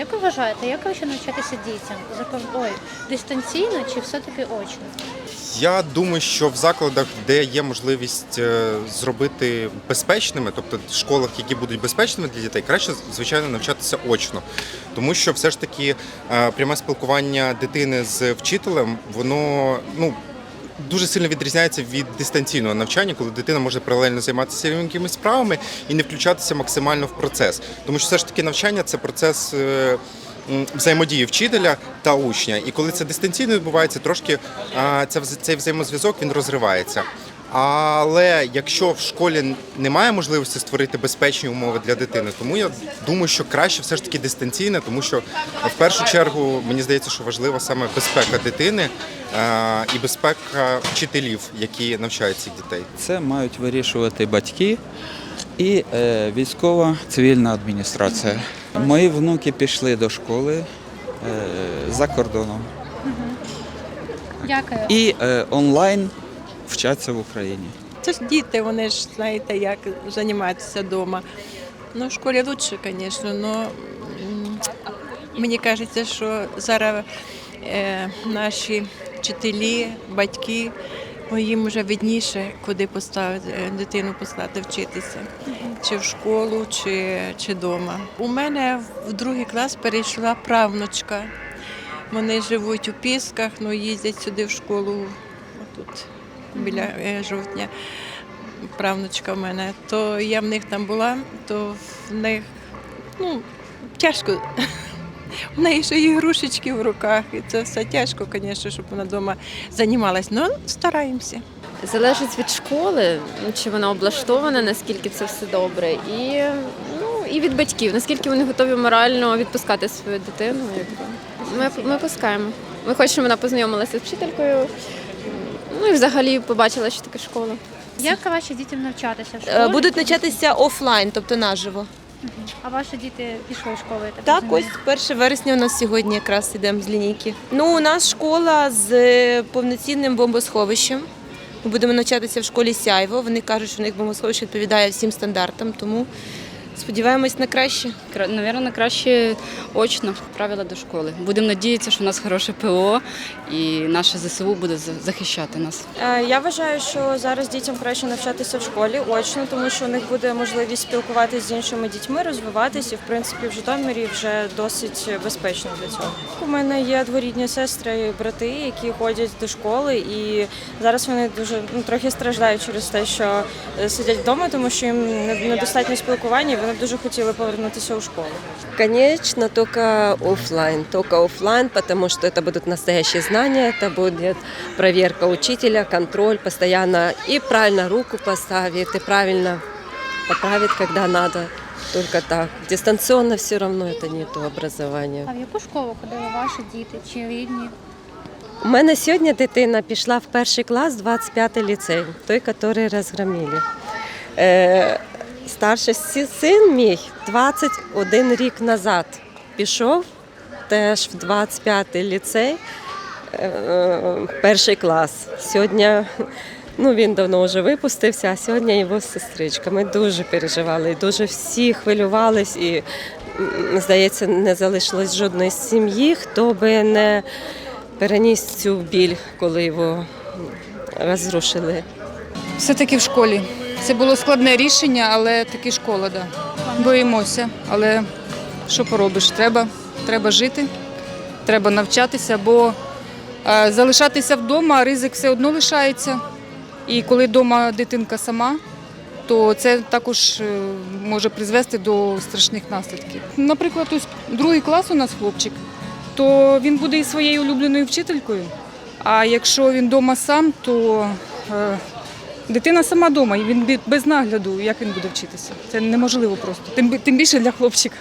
Як ви вважаєте, як краще навчатися дітям? Ой, дистанційно чи все-таки очно? Я думаю, що в закладах, де є можливість е, зробити безпечними, тобто в школах, які будуть безпечними для дітей, краще звичайно навчатися очно, тому що все ж таки е, пряме спілкування дитини з вчителем, воно ну. Дуже сильно відрізняється від дистанційного навчання, коли дитина може паралельно займатися якимись справами і не включатися максимально в процес. Тому що все ж таки навчання це процес е, взаємодії вчителя та учня. І коли це дистанційно відбувається, трошки цей взаємозв'язок він розривається. Але якщо в школі немає можливості створити безпечні умови для дитини, тому я думаю, що краще все ж таки дистанційне, тому що в першу чергу мені здається, що важлива саме безпека дитини е, і безпека вчителів, які навчають цих дітей. Це мають вирішувати батьки і е, військова цивільна адміністрація. Мої внуки пішли до школи е, за кордоном Дякую. і е, онлайн вчаться в Україні. Це ж діти, вони ж знаєте, як займатися вдома. Ну, в школі краще, звісно, але мені кажеться, що зараз е, наші вчителі, батьки, їм вже видніше, куди поставити е, дитину послати вчитися. Чи в школу, чи, чи вдома. У мене в другий клас перейшла правнучка. Вони живуть у Пісках, ну їздять сюди в школу тут біля е, жовтня. Правнучка в мене, то я в них там була, то в них ну, тяжко. В неї ще ігрушечки в руках, і це все тяжко, звісно, щоб вона вдома займалась. Ну, стараємося. Залежить від школи, чи вона облаштована, наскільки це все добре, і, ну, і від батьків, наскільки вони готові морально відпускати свою дитину. Ми, ми пускаємо. Ми хочемо, щоб вона познайомилася з вчителькою, ну і взагалі побачила, що таке школа. Як краще дітям навчатися в Е, школі? Будуть навчатися офлайн, тобто наживо. А ваші діти пішли в школу, я так розумію? ось 1 вересня у нас сьогодні якраз йдемо з лінійки. Ну, у нас школа з е, повноцінним бомбосховищем. Ми будемо навчатися в школі Сяйво. Вони кажуть, що у них бомбосховище відповідає всім стандартам, тому сподіваємось на краще. Навірно, краще очно правила до школи. Будемо надіятися, що у нас хороше ПО і наше ЗСУ буде захищати нас. Е, Я вважаю, що зараз дітям краще навчатися в школі очно, тому що у них буде можливість спілкуватися з іншими дітьми, розвиватися. І в принципі в Житомирі вже досить безпечно для цього. У мене є дворідні сестри і брати, які ходять до школи, і зараз вони дуже ну трохи страждають через те, що е, сидять вдома, тому що їм недостатньо спілкування. і Вони б дуже хотіли повернутися у школу. Конечно, только оффлайн, только оффлайн, потому что это будут настоящие знания, это будет проверка учителя, контроль постоянно и правильно руку поставит, и правильно поправит, когда надо. Только так. Дистанционно все равно это не то образование. А в яку школу ходили ваші діти чи рідні? У мене сьогодні дитина пішла в перший клас, 25-й ліцей, той, який розгромили. Е, старший син мій 21 рік назад пішов теж в 25-й ліцей, е, перший клас. Сьогодні ну, він давно вже випустився, а сьогодні його сестричка. Ми дуже переживали, дуже всі хвилювались і, здається, не залишилось жодної сім'ї, хто би не переніс цю біль, коли його розрушили. Все-таки в школі. Це було складне рішення, але таки школа, да. Боїмося. Але що поробиш? Треба, треба жити, треба навчатися, бо залишатися вдома, ризик все одно лишається. І коли вдома дитинка сама, то це також е, може призвести до страшних наслідків. Наприклад, ось другий клас у нас хлопчик, то він буде і своєю улюбленою вчителькою. А якщо він вдома сам, то е, дитина сама вдома, і він без нагляду, як він буде вчитися. Це неможливо просто. Тим, тим більше для хлопчика.